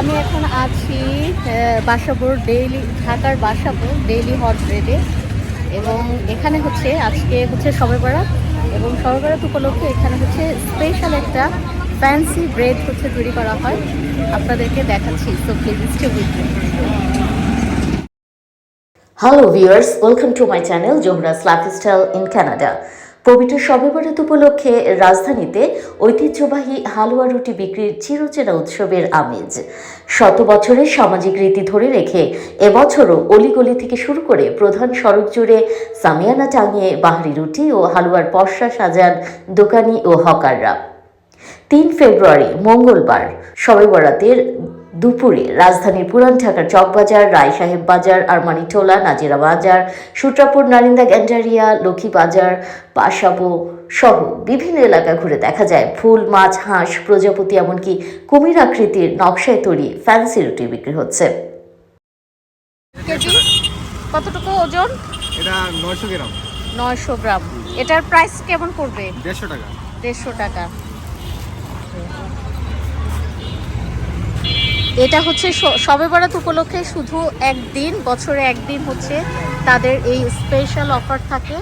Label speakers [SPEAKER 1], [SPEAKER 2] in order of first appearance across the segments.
[SPEAKER 1] আমি এখন আছি আহ, বাসাবোর ডেইলি ঢাকার বাসাপুর ডেইলি হট ব্রেডে এবং এখানে হচ্ছে আজকে হচ্ছে সবে বরাত এবং সবে বরাত উপলক্ষে এখানে হচ্ছে স্পেশাল একটা ফ্যান্সি ব্রেড হচ্ছে তৈরি করা হয়। আপনাদেরকে দেখাচ্ছি so please
[SPEAKER 2] hello viewers welcome to my channel Zohra's lifestyle in Canada পবিত্র শবে বরাত উপলক্ষে রাজধানীতে ঐতিহ্যবাহী হালুয়া রুটি বিক্রির চিরচেনা উৎসবের আমেজ। শত বছরের সামাজিক রীতি ধরে রেখে এবছরও অলিগলি থেকে শুরু করে প্রধান সড়ক জুড়ে সামিয়ানা টাঙিয়ে বাহারি রুটি ও হালুয়ার পশা সাজান দোকানি ও হকাররা। তিন ফেব্রুয়ারি, মঙ্গলবার, শবে বরাতের দুপুরে রাজধানীর পুরান ঢাকার চকবাজার রায় সাহেব বাজার আরমানিটোলা নাজিরা বাজার সুট্রাপুর নারিন্দা গ্যান্ডারিয়া লক্ষ্মী বাজার পাশাবো সহ বিভিন্ন এলাকা ঘুরে দেখা যায়। ফুল মাছ হাঁস প্রজাপতি এমনকি কুমির আকৃতির নকশায় তৈরি ফ্যান্সি রুটি বিক্রি হচ্ছে।
[SPEAKER 1] কতটুকু ওজন?
[SPEAKER 3] এটা নয়শো গ্রাম।
[SPEAKER 1] নয়শো গ্রাম। এটার প্রাইস কেমন পড়বে?
[SPEAKER 3] দেড়শো টাকা।
[SPEAKER 1] দেড়শো টাকা। এটা হচ্ছে সবে বরাত উপলক্ষে শুধু একদিন, বছরে একদিন হচ্ছে তাদের এই স্পেশাল অফার থাকে।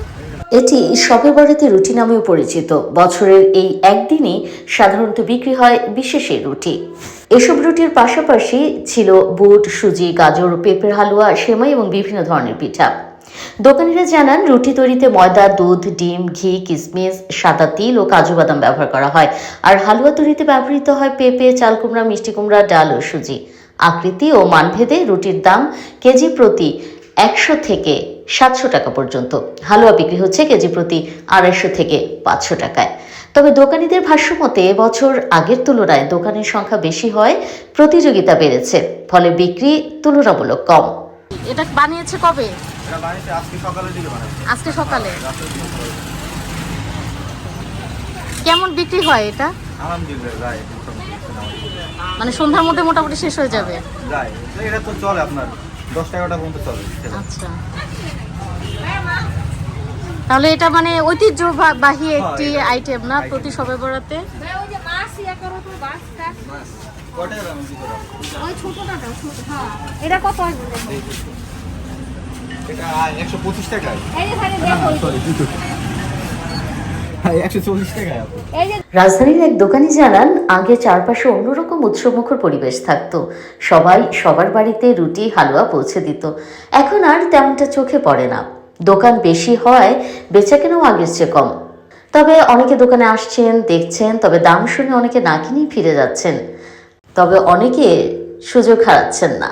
[SPEAKER 2] এটি শবে বরাতে রুটি নামেও পরিচিত। বছরের এই একদিনে সাধারণত বিক্রি হয় বিশেষের রুটি। এসব রুটির পাশাপাশি ছিল বুট, সুজি, গাজর, পেঁপের হালুয়া, সেমাই এবং বিভিন্ন ধরনের পিঠা। দোকানিরা জানান, রুটি তৈরিতে ময়দা, দুধ, ডিম, ঘি কিশমিশ সাদা তিল ও কাজু বাদাম ব্যবহার করা হয়। আর হালুয়া তৈরিতে ব্যবহৃত হয় পেঁপে, চাল কুমড়া, মিষ্টি কুমড়া, ডাল ও সুজি। আকৃতি ও মানভেদে রুটির দাম কেজি প্রতি একশো থেকে সাতশো টাকা পর্যন্ত। হালুয়া বিক্রি হচ্ছে কেজি প্রতি আড়াইশো থেকে পাঁচশো টাকায়। তবে দোকানিদের ভাষ্যমতে, এবছর আগের তুলনায় দোকানের সংখ্যা বেশি হয় প্রতিযোগিতা বেড়েছে, ফলে বিক্রি তুলনামূলক কম।
[SPEAKER 1] এটা বানিয়েছে কবে?
[SPEAKER 3] এটা বানিয়েছে আজকে সকালের দিকে বানাচ্ছে
[SPEAKER 1] আজকে সকালে? কেমন বিক্রি হয় এটা?
[SPEAKER 3] আলহামদুলিল্লাহ যায়।
[SPEAKER 1] মানে সন্ধ্যার মধ্যে মোটামুটি শেষ হয়ে যাবে?
[SPEAKER 3] যায় এটা তো চলে আপনার দশ টাকাটা পর্যন্ত চলে
[SPEAKER 1] আচ্ছা। তাহলে এটা মানে ঐতিহ্যবাহী একটি আইটেম না প্রতি সবে বরাতে? এটা কত
[SPEAKER 3] এটা
[SPEAKER 1] হ্যাঁ,
[SPEAKER 3] একশো চল্লিশ
[SPEAKER 2] রাজধানীর এক দোকানি জানান আগে চারপাশে অন্যরকম উৎসবমুখর পরিবেশ থাকতো। সবাই সবার বাড়িতে রুটি হালুয়া পৌঁছে দিত। এখন আর তেমনটা চোখে পড়ে না। দোকান বেশি হয় বেচাকেনাও আগের চেয়ে কম। তবে অনেকে দোকানে আসছেন দেখছেন তবে দাম শুনে অনেকে না কিনেই ফিরে যাচ্ছেন। তবে অনেকে সুযোগ হারাচ্ছেন না।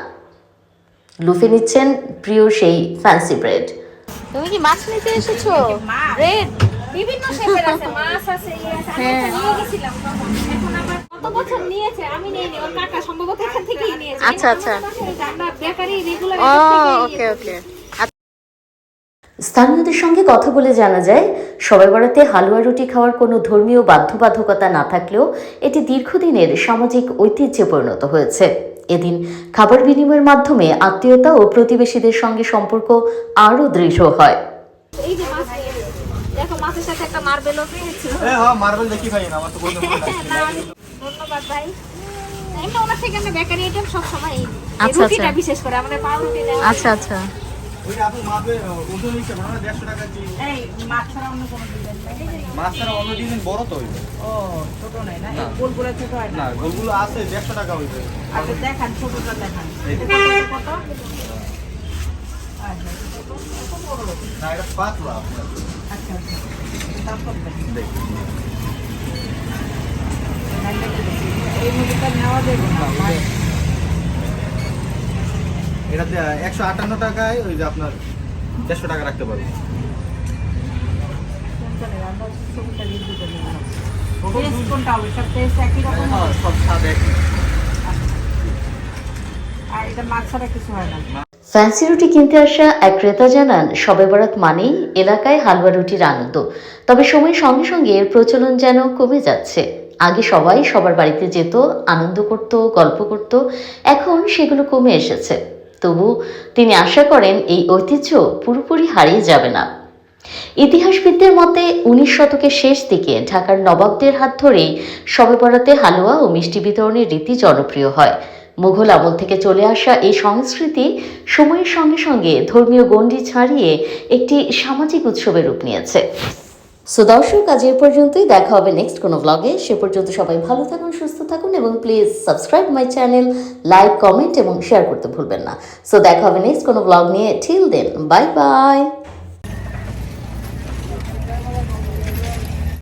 [SPEAKER 2] লুফে নিচ্ছেন প্রিয় সেই ফ্যান্সি ব্রেড
[SPEAKER 1] তুমি কি মাছ নিতে এসেছ? রেড
[SPEAKER 4] বিভিন্ন শেপের আছে। মাছ আছে ইয়ে আছে। আমি
[SPEAKER 1] হ্যাঁ।
[SPEAKER 4] নিয়ে গেছিলাম। তখন এখন আবার কত বছর নিয়েছে? আমি নেই নি ওর কাকা সম্ভবত এখান থেকেই নিয়েছে।
[SPEAKER 1] আচ্ছা, আচ্ছা।
[SPEAKER 4] আমরা বেকারি রেগুলার
[SPEAKER 1] ও ওকে ওকে।
[SPEAKER 2] স্থানীয়দের সঙ্গে কথা বলে জানা যায় সবাই বরাতে হালুয়া রুটি খাওয়ার কোনো ধর্মীয় বাধ্যবাধকতা না থাকলেও এটি দীর্ঘদিনের সামাজিক ঐতিহ্যে পরিণত হয়েছে। এদিন খাবার বিনিময়ের মাধ্যমে আত্মীয়তা ও প্রতিবেশীদের সঙ্গে সম্পর্ক আরও দৃঢ় হয়।
[SPEAKER 4] এই যে মাছ দেখো মাছের সাথে একটা মার্বেলও পেয়েছি।
[SPEAKER 3] হ্যাঁ মার্বেল দেখি ভাই আমার তো বলতে নাই।
[SPEAKER 4] না, ধন্যবাদ ভাই। এমনি ওনার থেকে আমরা বেকারি আইটেম সব সময়
[SPEAKER 1] আচ্ছা, আচ্ছা।
[SPEAKER 4] বিশেষ করে আমাদের পাউরুটি
[SPEAKER 1] আচ্ছা আচ্ছা।
[SPEAKER 3] ওই যে আপু মার্বেল মানে দেড়শো টাকা কি
[SPEAKER 5] এই মাছ অন্য কোনো ডিজাইন
[SPEAKER 3] বড় তো হইবে।
[SPEAKER 5] ও ছোট নাই না? গোলগুলো ছোট হয় না?
[SPEAKER 3] গোলগুলো আছে দেড়শো টাকা হইবে।
[SPEAKER 5] আচ্ছা দেখান ছোটটা দেখান। কত আচ্ছা
[SPEAKER 3] না এটা পাতলা
[SPEAKER 5] আচ্ছা আচ্ছা। তারপর দেখেন। এই মুভিটা নেওয়া যাবে না
[SPEAKER 3] এটাতে একশো আটান্ন টাকায় ওই যে আপনার দেড়শো টাকা রাখতে পারবেন?
[SPEAKER 5] সব
[SPEAKER 3] হ্যাঁ? সব
[SPEAKER 5] এটা
[SPEAKER 2] ফ্যান্সি রুটি কিনতে আসা এক ক্রেতা জানান শবে বরাত মানেই এলাকায় হালুয়া রুটির আনন্দ তবে সময়ের সঙ্গে সঙ্গে এর প্রচলন যেন কমে যাচ্ছে আগে সবাই সবার বাড়িতে যেত, আনন্দ করত, গল্প করত, এখন সেগুলো কমে এসেছে তবু তিনি আশা করেন এই ঐতিহ্য পুরোপুরি হারিয়ে যাবে না। ইতিহাসবিদদের মতে উনিশ শতকের শেষ দিকে ঢাকার নবাবদের হাত ধরেই শবে বরাতে হালুয়া ও মিষ্টি বিতরণের রীতি জনপ্রিয় হয়। মুঘল আমল থেকে চলে আসা এই সংস্কৃতি সময়ের সঙ্গে সঙ্গে ধর্মীয় গণ্ডি ছাড়িয়ে একটি সামাজিক উৎসবের রূপ নিয়েছে। সো দর্শক, আজ এ পর্যন্তই। দেখা হবে নেক্সট কোনো ব্লগে সে পর্যন্ত সবাই ভালো থাকুন, সুস্থ থাকুন এবং please subscribe my channel like comment এবং শেয়ার করতে ভুলবেন না। সো দেখা হবে নেক্সট কোনো ব্লগ নিয়ে। ঠিল দেন বাই বাই